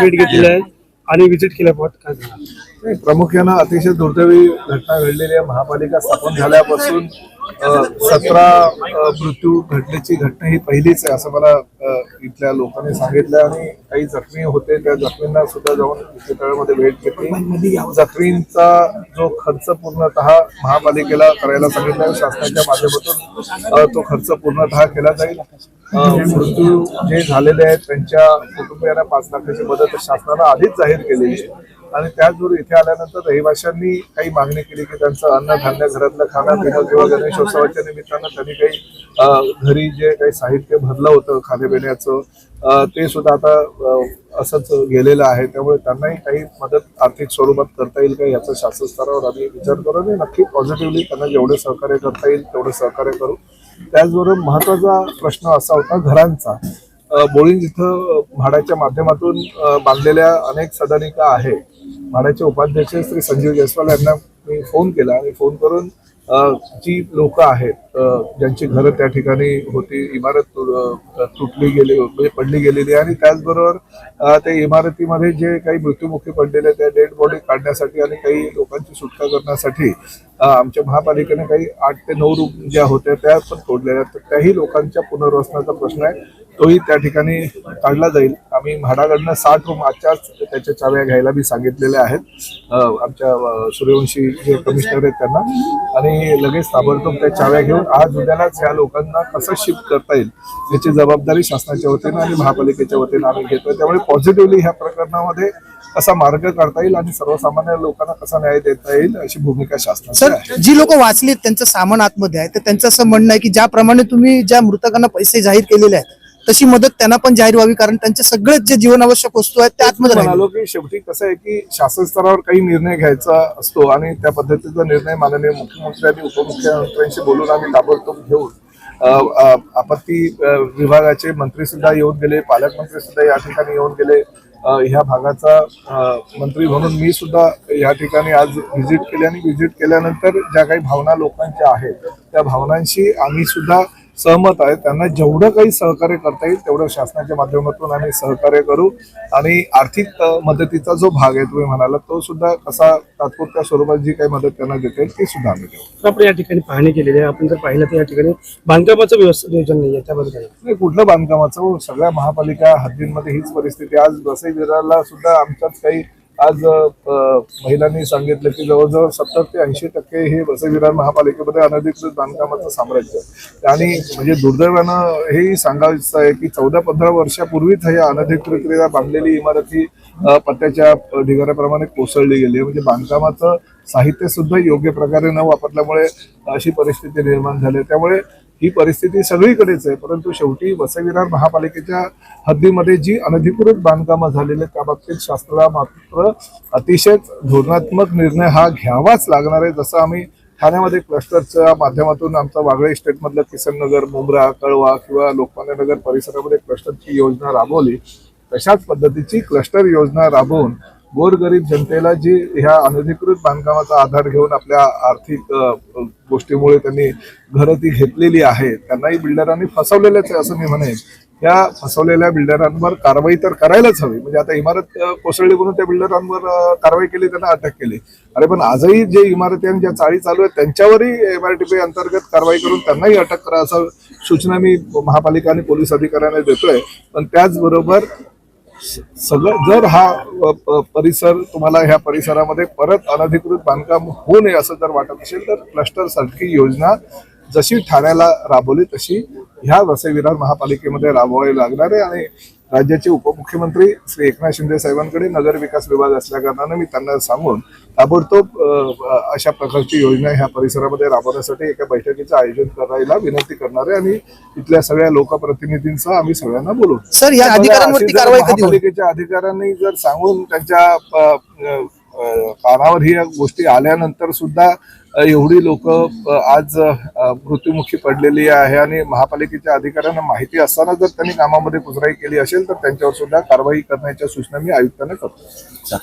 भेट घेतलेली आहे आणि व्हिजिट केल्याबाबत काय? नाही, प्रामुख्यानं अतिशय दुर्दैवी घटना घडलेली आहे. महापालिका स्थापन झाल्यापासून सतरा मृत्यू घटनेची घटना ही पहिलीच आहे असं मला अ, इथल्या लोकांनी सांगितलं आणि काही जखमी होते त्या जखमींना सुद्धा जाऊन इस्पितळामध्ये भेट घेतली. जखमींचा जो खर्च पूर्णतः महापालिकेला करायला सांगितला शासनाच्या माध्यमातून अ, तो खर्च पूर्णतः केला जाईल. मृत्यू जे झालेले आहेत त्यांच्या कुटुंबियांना पाच लाखाची मदत शासनानं आधीच जाहीर केलेली आहे. आणि त्याचबरोबर इथे आल्यानंतर रहिवाशांनी काही मागणी केली की त्यांचं अन्नधान्य घरातलं खाणं पिणं किंवा गणेशोत्सवाच्या निमित्तानं त्यांनी काही घरी जे काही साहित्य भरलं होतं खाण्यापिण्याचं ते सुद्धा आता असंच गेलेलं आहे. त्यामुळे त्यांनाही काही मदत आर्थिक स्वरूपात करता येईल का याचा शासन स्तरावर आम्ही विचार करू आणि नक्की पॉझिटिव्हली त्यांना जेवढे सहकार्य करता येईल तेवढे सहकार्य करू. त्याचबरोबर महत्त्वाचा प्रश्न असा होता घरांचा. अ, बोळींज इथं म्हाडाच्या माध्यमातून बांधलेल्या अनेक सदनिका आहे म्हाडाचे उपाध्यक्ष श्री संजीव जयस्वाल यांना मी फोन केला आणि फोन करून जी लोक आहेत ज्यांची घरं त्या ठिकाणी होती इमारत तुटली गेली म्हणजे पडली गेलेली आणि त्याचबरोबर त्या इमारतीमध्ये जे काही मृत्यूमुखी पडलेले त्या डेड बॉडी काढण्यासाठी आणि काही लोकांची सुटका करण्यासाठी आमच्या महापालिकेने काही आठ ते नऊ रूम ज्या होत्या त्या पण तोडलेल्या आहेत. तर त्याही लोकांच्या पुनर्वसनाचा प्रश्न आहे. तोही त्या ठिकाणी काढला जाईल. आम्ही म्हाडाकडनं साठ रूम आजच्याच त्याच्या चाव्या घ्यायला मी सांगितलेल्या आहेत. आमच्या सूर्यवंशी जे कमिशनर आहेत त्यांना. आणि लगेच ताबडतोब त्या चाव्या घेऊन आज उद्यालाच या लोकांना कसं शिफ्ट करता येईल याची जबाबदारी शासनाच्या वतीनं आणि महापालिकेच्या वतीनं आम्ही घेतोय. त्यामुळे पॉझिटिव्हली ह्या प्रकरणामध्ये कसा मार्ग काढता येईल आणि सर्वसामान्य लोकांना कसा न्याय देता येईल अशी भूमिका शासनाची सर जी लोक वाचलीत त्यांचं सामान आतमध्ये आहे तर त्यांचं असं म्हणणं आहे की ज्याप्रमाणे तुम्ही ज्या मृतकांना पैसे जाहीर केलेले आहेत तशी मदत त्यांना पण जाहीर व्हावी कारण त्यांचे सगळेच जे जीवनावश्यक वस्तू आहेत त्या आतमध्ये. म्हणालो की शेवटी कसं आहे की शासन स्तरावर काही निर्णय घ्यायचा असतो आणि त्या पद्धतीचा निर्णय माननीय मुख्यमंत्री आणि उपमुख्यमंत्र्यांशी बोलून आम्ही ताबडतोब घेऊन आपत्ती विभागाचे मंत्री सुद्धा येऊन गेले पालकमंत्री सुद्धा या ठिकाणी येऊन गेले ह्या भागाचा मंत्री म्हणून मी सुद्धा या ठिकाणी आज व्हिजिट केली आणि व्हिजिट केल्यानंतर ज्या काही भावना लोकांच्या आहेत त्या भावनांशी आम्ही सुद्धा सहमत आहे त्यांना जेवढं काही सहकार्य करता येईल तेवढं शासनाच्या माध्यमातून आम्ही सहकार्य करू. आणि आर्थिक मदतीचा जो भाग आहे तुम्ही म्हणाला तो सुद्धा कसा तात्पुरत्या स्वरूपात जी काही मदत त्यांना देता येईल ती सुद्धा आम्ही देऊ. आपण या ठिकाणी पाहणी केलेली आहे. आपण जर पाहिलं तर या ठिकाणी बांधकामाचं व्यवस्थित नियोजन नाही आहे त्याबद्दल? नाही, कुठलं बांधकामाचं? सगळ्या महापालिका हद्दींमध्ये हीच परिस्थिती. आज वसई विरारला सुद्धा आमच्याच काही आज महिलांनी सांगितलं की जवळजवळ सत्तर ते ऐंशी टक्के हे वसईविरार महापालिकेमध्ये अनधिकृत बांधकामाचं साम्राज्य आहे. आणि म्हणजे दुर्दैवानं हेही सांगायचं आहे की चौदा पंधरा वर्षापूर्वीच हे अनधिकृतरित्या बांधलेली इमारत ही पत्त्याच्या ढिगाऱ्याप्रमाणे कोसळली गेली आहे. म्हणजे बांधकामाचं साहित्य सुद्धा योग्य प्रकारे न वापरल्यामुळे अशी परिस्थिती निर्माण झाली आहे. त्यामुळे ही परिस्थिती सगळीकडेच आहे. परंतु शेवटी वसविरार महापालिकेच्या हद्दीमध्ये जी अनधिकृत बांधकामं झालेली आहेत त्या बाबतीत शासनाला मात्र अतिशय धोरणात्मक निर्णय हा घ्यावाच लागणार आहे. जसं आम्ही ठाण्यामध्ये क्लस्टरच्या माध्यमातून आमचा वागळे इस्टेटमधलं किसननगर मुंब्रा कळवा किंवा लोकमान्य नगर परिसरामध्ये क्लस्टरची योजना राबवली तशाच पद्धतीची क्लस्टर योजना राबवून गोरगरीब जनतेला जी ह्या अनधिकृत बांधकामाचा आधार घेऊन आपल्या आर्थिक गोष्टीमुळे त्यांनी घरं ती घेतलेली आहेत त्यांनाही बिल्डरांनी फसवलेलंच आहे असं मी म्हणेन. या फसवलेल्या बिल्डरांवर कारवाई तर करायलाच हवी. म्हणजे आता इमारत कोसळली म्हणून त्या बिल्डरांवर कारवाई केली त्यांना अटक केली. अरे पण आजही जे इमारती आणि ज्या चाळी चालू आहेत त्यांच्यावरही एम आर टी पी अंतर्गत कारवाई करून त्यांनाही अटक करा असं सूचना मी महापालिका आणि पोलीस अधिकाऱ्यांना देतोय. पण त्याचबरोबर सगळं जर हा परिसर तुम्हाला ह्या परिसरामध्ये परत अनधिकृत बांधकाम होऊ नये असं जर वाटत असेल तर क्लस्टर सारखी योजना जशी ठाण्याला राबवली तशी ह्या वसईविरार महापालिकेमध्ये राबवावी लागणार आहे. आणि राज्याचे उपमुख्यमंत्री श्री एकनाथ शिंदे साहेबांकडे नगर विकास विभाग असल्या कारणाने मी त्यांना सांगून ताबडतोब अशा प्रकारची योजना ह्या परिसरामध्ये राबवण्यासाठी एका बैठकीचं आयोजन करायला विनंती करणार आहे आणि इथल्या सगळ्या लोकप्रतिनिधींसह आम्ही सगळ्यांना बोलू सर या महापालिकेच्या अधिकाऱ्यांनी जर सांगून त्यांच्या कानावर ही गोष्टी आल्यानंतर सुद्धा एवढी लोक आज मृत्युमुखी पडलेली आहे आणि महापालिकेच्या अधिकाऱ्यांना माहिती असताना जर त्यांनी कामामध्ये कुजराई केली असेल तर त्यांच्यावर सुद्धा कारवाई करण्याच्या सूचना मी आयुक्तांना करतो.